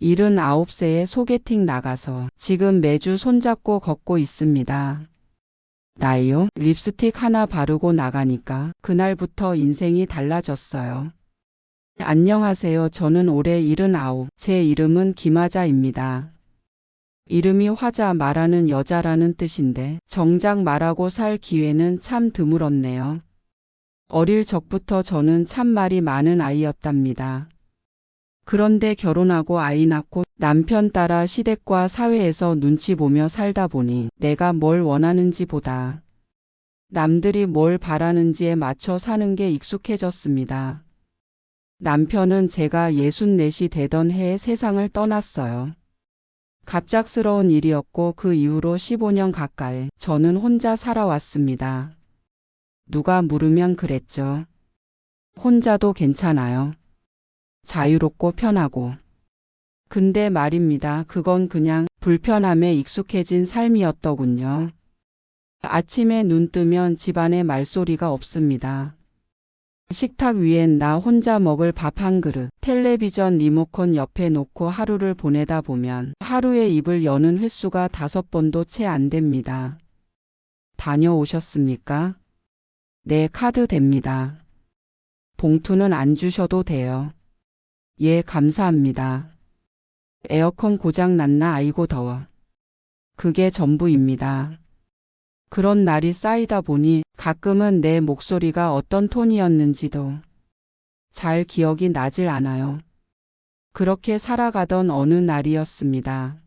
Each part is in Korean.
79세에 소개팅 나가서 지금 매주 손잡고 걷고 있습니다. 나이요? 립스틱 하나 바르고 나가니까 그날부터 인생이 달라졌어요. 안녕하세요. 저는 올해 79. 제 이름은 김하자입니다. 이름이 화자 말하는 여자라는 뜻인데 정작 말하고 살 기회는 참 드물었네요. 어릴 적부터 저는 참 말이 많은 아이였답니다. 그런데 결혼하고 아이 낳고 남편 따라 시댁과 사회에서 눈치 보며 살다 보니 내가 뭘 원하는지 보다 남들이 뭘 바라는지에 맞춰 사는 게 익숙해졌습니다. 남편은 제가 64이 되던 해에 세상을 떠났어요. 갑작스러운 일이었고 그 이후로 15년 가까이 저는 혼자 살아왔습니다. 누가 물으면 그랬죠. 혼자도 괜찮아요. 자유롭고 편하고. 근데 말입니다. 그건 그냥 불편함에 익숙해진 삶이었더군요. 아침에 눈 뜨면 집안에 말소리가 없습니다. 식탁 위엔 나 혼자 먹을 밥 한 그릇, 텔레비전 리모컨 옆에 놓고 하루를 보내다 보면 하루에 입을 여는 횟수가 다섯 번도 채 안 됩니다. 다녀오셨습니까? 네, 카드 됩니다. 봉투는 안 주셔도 돼요. 예, 감사합니다. 에어컨 고장 났나 아이고 더워. 그게 전부입니다. 그런 날이 쌓이다 보니 가끔은 내 목소리가 어떤 톤이었는지도 잘 기억이 나질 않아요. 그렇게 살아가던 어느 날이었습니다.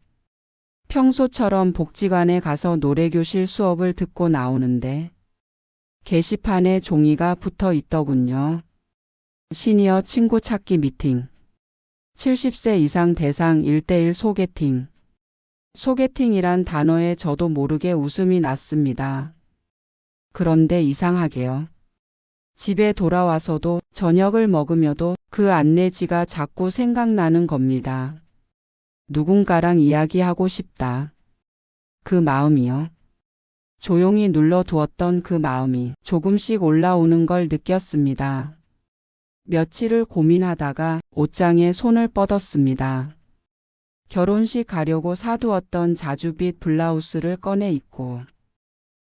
평소처럼 복지관에 가서 노래교실 수업을 듣고 나오는데 게시판에 종이가 붙어 있더군요. 시니어 친구 찾기 미팅. 70세 이상 대상 1대1 소개팅. 소개팅이란 단어에 저도 모르게 웃음이 났습니다. 그런데 이상하게요. 집에 돌아와서도 저녁을 먹으며도 그 안내지가 자꾸 생각나는 겁니다. 누군가랑 이야기하고 싶다. 그 마음이요. 조용히 눌러두었던 그 마음이 조금씩 올라오는 걸 느꼈습니다. 며칠을 고민하다가 옷장에 손을 뻗었습니다. 결혼식 가려고 사두었던 자주빛 블라우스를 꺼내 입고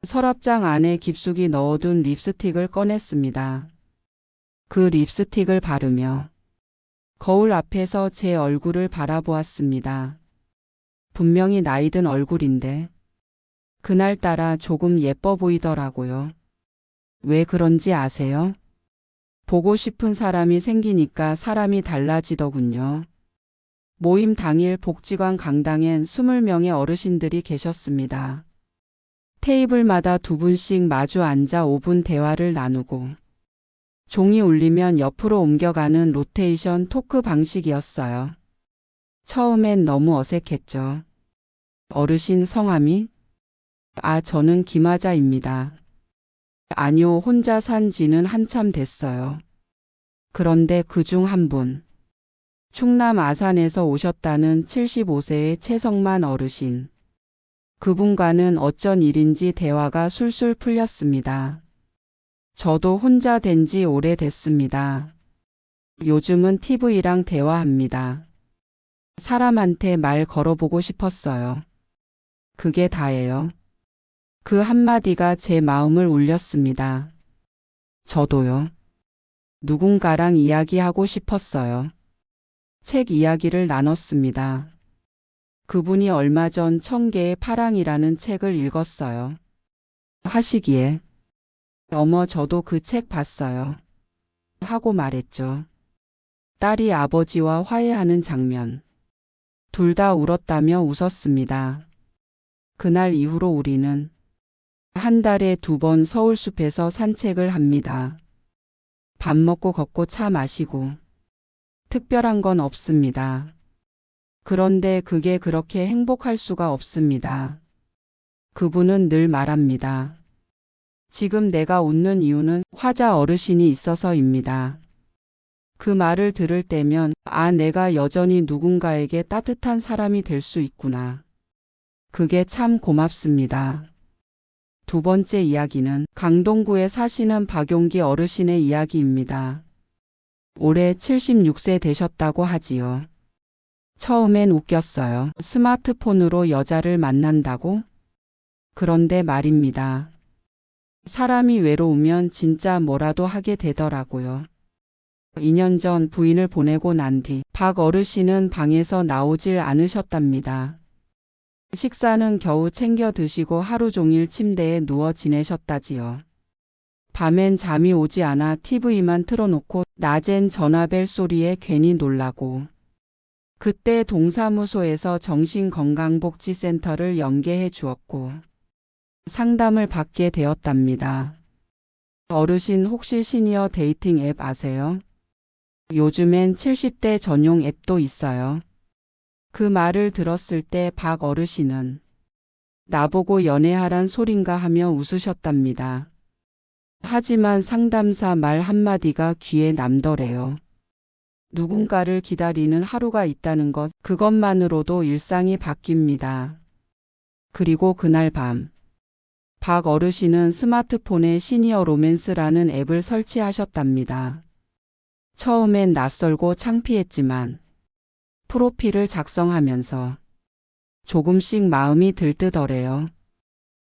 서랍장 안에 깊숙이 넣어둔 립스틱을 꺼냈습니다. 그 립스틱을 바르며 거울 앞에서 제 얼굴을 바라보았습니다. 분명히 나이든 얼굴인데 그날따라 조금 예뻐 보이더라고요. 왜 그런지 아세요? 보고 싶은 사람이 생기니까 사람이 달라지더군요. 모임 당일 복지관 강당엔 20명의 어르신들이 계셨습니다. 테이블마다 두 분씩 마주 앉아 5분 대화를 나누고 종이 울리면 옆으로 옮겨가는 로테이션 토크 방식이었어요. 처음엔 너무 어색했죠. 어르신 성함이? 아, 저는 김하자입니다. 아니요, 혼자 산 지는 한참 됐어요. 그런데 그 중 한 분. 충남 아산에서 오셨다는 75세의 최성만 어르신. 그분과는 어쩐 일인지 대화가 술술 풀렸습니다. 저도 혼자 된 지 오래됐습니다. 요즘은 TV랑 대화합니다. 사람한테 말 걸어보고 싶었어요. 그게 다예요. 그 한마디가 제 마음을 울렸습니다. 저도요. 누군가랑 이야기하고 싶었어요. 책 이야기를 나눴습니다. 그분이 얼마 전 청개의 파랑이라는 책을 읽었어요. 하시기에 어머 저도 그 책 봤어요. 하고 말했죠. 딸이 아버지와 화해하는 장면. 둘 다 울었다며 웃었습니다. 그날 이후로 우리는 한 달에 두 번 서울숲에서 산책을 합니다. 밥 먹고 걷고 차 마시고 특별한 건 없습니다. 그런데 그게 그렇게 행복할 수가 없습니다. 그분은 늘 말합니다. 지금 내가 웃는 이유는 화자 어르신이 있어서입니다. 그 말을 들을 때면, 아, 내가 여전히 누군가에게 따뜻한 사람이 될 수 있구나. 그게 참 고맙습니다. 두 번째 이야기는 강동구에 사시는 박용기 어르신의 이야기입니다. 올해 76세 되셨다고 하지요. 처음엔 웃겼어요. 스마트폰으로 여자를 만난다고? 그런데 말입니다. 사람이 외로우면 진짜 뭐라도 하게 되더라고요. 2년 전 부인을 보내고 난 뒤 박 어르신은 방에서 나오질 않으셨답니다. 식사는 겨우 챙겨 드시고 하루 종일 침대에 누워 지내셨다지요. 밤엔 잠이 오지 않아 TV만 틀어놓고 낮엔 전화벨 소리에 괜히 놀라고 그때 동사무소에서 정신건강복지센터를 연계해 주었고 상담을 받게 되었답니다. 어르신 혹시 시니어 데이팅 앱 아세요? 요즘엔 70대 전용 앱도 있어요. 그 말을 들었을 때 박 어르신은 나보고 연애하란 소린가 하며 웃으셨답니다. 하지만 상담사 말 한마디가 귀에 남더래요. 누군가를 기다리는 하루가 있다는 것, 그것만으로도 일상이 바뀝니다. 그리고 그날 밤, 박 어르신은 스마트폰에 시니어 로맨스라는 앱을 설치하셨답니다. 처음엔 낯설고 창피했지만, 프로필을 작성하면서 조금씩 마음이 들뜨더래요.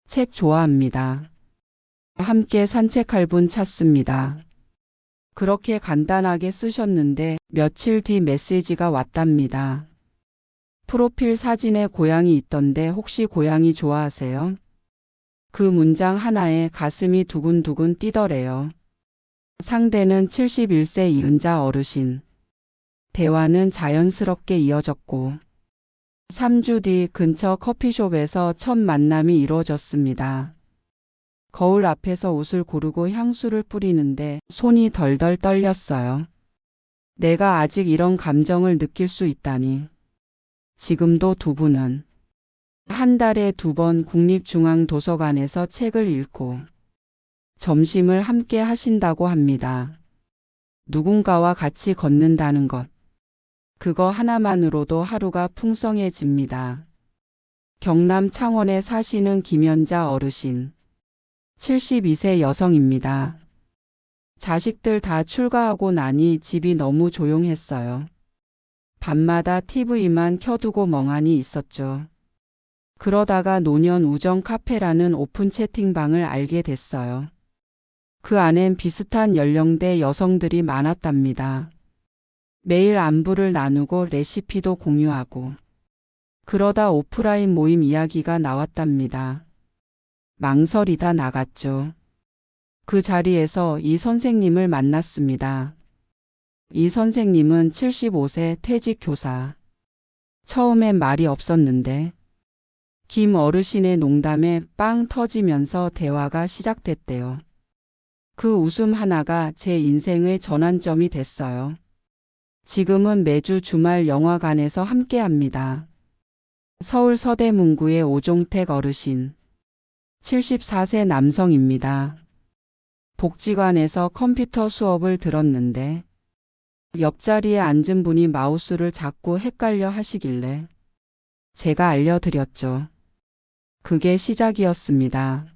책 좋아합니다. 함께 산책할 분 찾습니다. 그렇게 간단하게 쓰셨는데 며칠 뒤 메시지가 왔답니다. 프로필 사진에 고양이 있던데 혹시 고양이 좋아하세요? 그 문장 하나에 가슴이 두근두근 뛰더래요. 상대는 71세 이은자 어르신. 대화는 자연스럽게 이어졌고 3주 뒤 근처 커피숍에서 첫 만남이 이루어졌습니다. 거울 앞에서 옷을 고르고 향수를 뿌리는데 손이 덜덜 떨렸어요. 내가 아직 이런 감정을 느낄 수 있다니. 지금도 두 분은 한 달에 두 번 국립중앙도서관에서 책을 읽고 점심을 함께 하신다고 합니다. 누군가와 같이 걷는다는 것. 그거 하나만으로도 하루가 풍성해집니다. 경남 창원에 사시는 김연자 어르신. 72세 여성입니다. 자식들 다 출가하고 나니 집이 너무 조용했어요. 밤마다 TV만 켜두고 멍하니 있었죠. 그러다가 노년 우정 카페라는 오픈 채팅방을 알게 됐어요. 그 안엔 비슷한 연령대 여성들이 많았답니다. 매일 안부를 나누고 레시피도 공유하고 그러다 오프라인 모임 이야기가 나왔답니다. 망설이다 나갔죠. 그 자리에서 이 선생님을 만났습니다. 이 선생님은 75세 퇴직 교사. 처음엔 말이 없었는데 김 어르신의 농담에 빵 터지면서 대화가 시작됐대요. 그 웃음 하나가 제 인생의 전환점이 됐어요. 지금은 매주 주말 영화관에서 함께 합니다. 서울 서대문구의 오종택 어르신. 74세 남성입니다. 복지관에서 컴퓨터 수업을 들었는데 옆자리에 앉은 분이 마우스를 자꾸 헷갈려 하시길래 제가 알려드렸죠. 그게 시작이었습니다.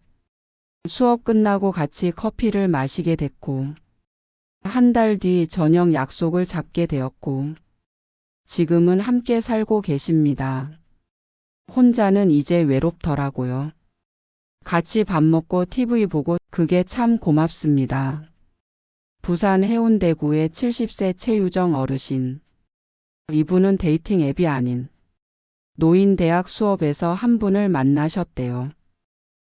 수업 끝나고 같이 커피를 마시게 됐고 한 달 뒤 저녁 약속을 잡게 되었고 지금은 함께 살고 계십니다. 혼자는 이제 외롭더라고요. 같이 밥 먹고 TV 보고 그게 참 고맙습니다. 부산 해운대구의 70세 최유정 어르신. 이분은 데이팅 앱이 아닌 노인대학 수업에서 한 분을 만나셨대요.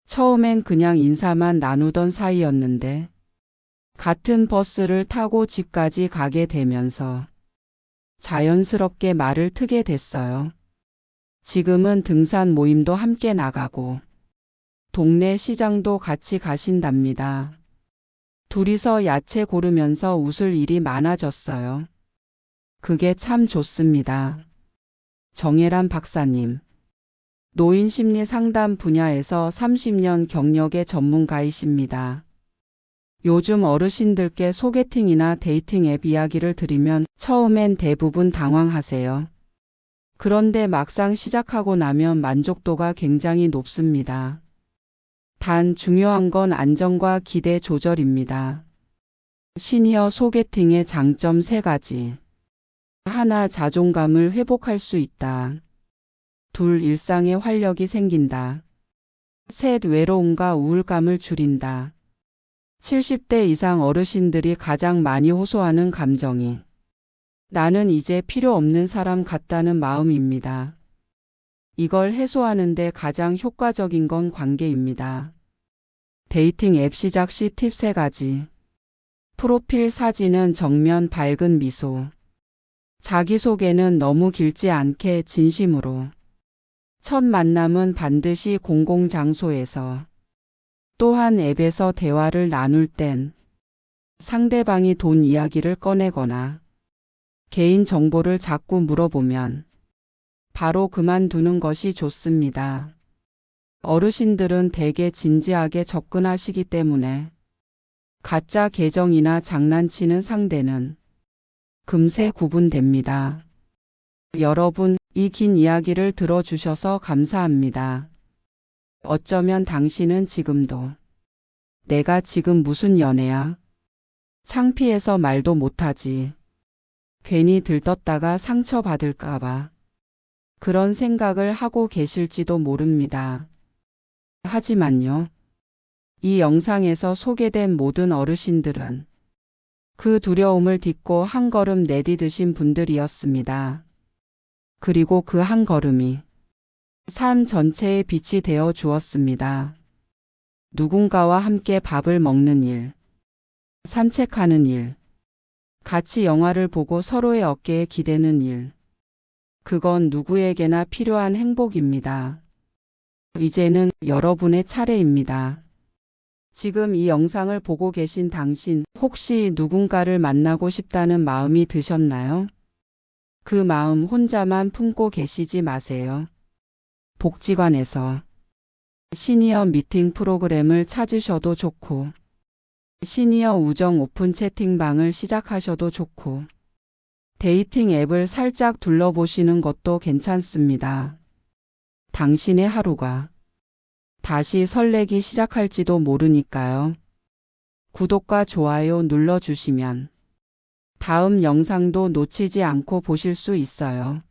처음엔 그냥 인사만 나누던 사이였는데 같은 버스를 타고 집까지 가게 되면서 자연스럽게 말을 트게 됐어요. 지금은 등산 모임도 함께 나가고 동네 시장도 같이 가신답니다. 둘이서 야채 고르면서 웃을 일이 많아졌어요. 그게 참 좋습니다. 정혜란 박사님. 노인 심리 상담 분야에서 30년 경력의 전문가이십니다. 요즘 어르신들께 소개팅이나 데이팅 앱 이야기를 드리면 처음엔 대부분 당황하세요. 그런데 막상 시작하고 나면 만족도가 굉장히 높습니다. 단 중요한 건 안정과 기대 조절입니다. 시니어 소개팅의 장점 3가지. 하나 자존감을 회복할 수 있다. 둘 일상에 활력이 생긴다. 셋 외로움과 우울감을 줄인다. 70대 이상 어르신들이 가장 많이 호소하는 감정이 나는 이제 필요 없는 사람 같다는 마음입니다. 이걸 해소하는데 가장 효과적인 건 관계입니다. 데이팅 앱 시작 시 팁 3가지. 프로필 사진은 정면 밝은 미소. 자기소개는 너무 길지 않게 진심으로. 첫 만남은 반드시 공공장소에서. 또한 앱에서 대화를 나눌 땐 상대방이 돈 이야기를 꺼내거나 개인 정보를 자꾸 물어보면 바로 그만두는 것이 좋습니다. 어르신들은 대개 진지하게 접근하시기 때문에 가짜 계정이나 장난치는 상대는 금세 구분됩니다. 여러분, 이 긴 이야기를 들어주셔서 감사합니다. 어쩌면 당신은 지금도 내가 지금 무슨 연애야? 창피해서 말도 못하지. 괜히 들떴다가 상처받을까봐. 그런 생각을 하고 계실지도 모릅니다. 하지만요. 이 영상에서 소개된 모든 어르신들은 그 두려움을 딛고 한 걸음 내디드신 분들이었습니다. 그리고 그 한 걸음이 삶 전체에 빛이 되어 주었습니다. 누군가와 함께 밥을 먹는 일, 산책하는 일, 같이 영화를 보고 서로의 어깨에 기대는 일. 그건 누구에게나 필요한 행복입니다. 이제는 여러분의 차례입니다. 지금 이 영상을 보고 계신 당신 혹시 누군가를 만나고 싶다는 마음이 드셨나요? 그 마음 혼자만 품고 계시지 마세요. 복지관에서 시니어 미팅 프로그램을 찾으셔도 좋고 시니어 우정 오픈 채팅방을 시작하셔도 좋고 데이팅 앱을 살짝 둘러보시는 것도 괜찮습니다. 당신의 하루가 다시 설레기 시작할지도 모르니까요. 구독과 좋아요 눌러주시면 다음 영상도 놓치지 않고 보실 수 있어요.